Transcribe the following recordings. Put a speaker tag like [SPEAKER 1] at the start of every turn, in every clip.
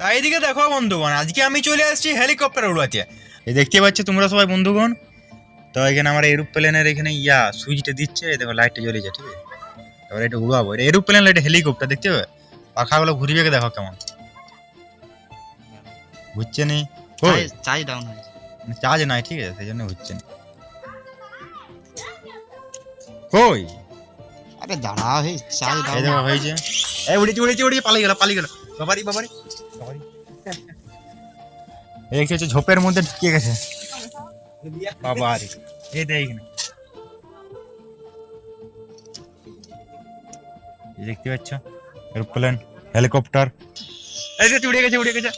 [SPEAKER 1] তাই এদিকে দেখো বন্ধুগণ আজকে আমি চলে আসছি হেলিকপ্টার উড়াতে। এই দেখতে পাচ্ছ তোমরা সবাই বন্ধুগণ? তো এখানে আমার এরোপ্লেনের এখানে ইয়া সুইচটা দিচ্ছে দেখো লাইটটা জ্বলেছে ঠিক আছে? এবার এটা উড়াবো। এটা এরোপ্লেন এটা হেলিকপ্টার দেখতে পাবে? পাখাগুলো ঘুরিয়ে দেখো কেমন। ঘুরছে নি?
[SPEAKER 2] চার্জ ডাউন হয়েছে।
[SPEAKER 1] চার্জ নাই ঠিক আছে সেই জন্য হচ্ছে না। কই?
[SPEAKER 2] আরে দাঁড়া হে চার্জ ডাউন
[SPEAKER 1] হয়েছে। এই উড়েছে উড়েছে উড়েছে পালিয়ে গেল পালিয়ে গেল। বাবারি বাবারি। বাবারি এই হচ্ছে ঝোপের মধ্যে ঢুকিয়ে গেছে। বাবারি। এই দেখ এখানে। দেখতে পাচ্ছ এরোপ্লেন হেলিকপ্টার। এই যে উড়ে গেছে উড়ে গেছে।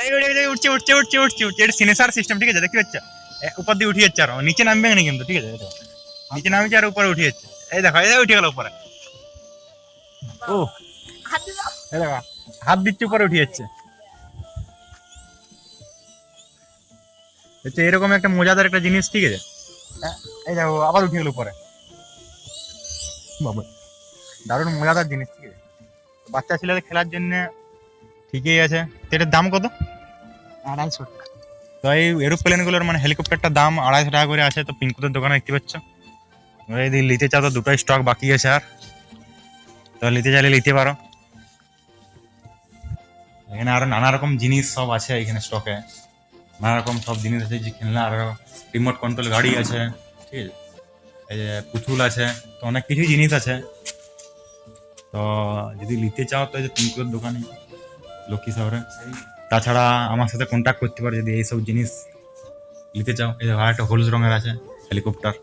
[SPEAKER 1] এই উড়ে গেছে উঠছে উঠছে উঠছে উঠছে উঠছে এটা সিনেসার সিস্টেম ঠিক আছে? দেখতে পাচ্ছ? উপর দিয়ে উঠিয়ে যাচ্ছে আর। নিচে নামবে না কিন্তু ঠিক আছে? এই নিচে নামছে আর উপরে উঠিয়ে যাচ্ছে। এই দেখো এই উঠে গেল উপরে। ও। এই দেখো। হাত দিচ্ছে উপরে উঠে যাচ্ছে। এরকম একটা মজাদার একটা জিনিস ঠিক আছে? এই দেখো আবার উঠে গেল উপরে। বাবা দারুণ মজাদার জিনিস ঠিক আছে? বাচ্চা ছেলেদের খেলার জন্য ঠিকই আছে। এটার দাম কত?
[SPEAKER 2] আড়াইশো টাকা।
[SPEAKER 1] তো এই এরোপ্লেনগুলোর মানে হেলিকপ্টারটার দাম আড়াইশো টাকা করে আছে। তো পিঙ্কুদের দোকানে দেখতে পাচ্ছ? যদি নিতে চাও তো দুটোই স্টক বাকি আছে আর। তো নিতে চাইলে নিতে পারো। এখানে আরও নানা রকম জিনিস সব আছে এখানে স্টকে নানা রকম সব জিনিস আছে যে খেলনা আরও রিমোট কন্ট্রোল গাড়ি আছে, ঠিক আছে? এই যে পুতুল আছে, তো অনেক কিছুই জিনিস আছে। তো যদি নিতে চাও তো যে পিঙ্কুদের দোকানে, লক্ষ্মী শহরে। তাছাড়া আমার সাথে কন্ট্যাক্ট করতে পারো যদি এইসব জিনিস নিতে চাও। এই আর একটা হলুদ রঙের আছে হেলিকপ্টার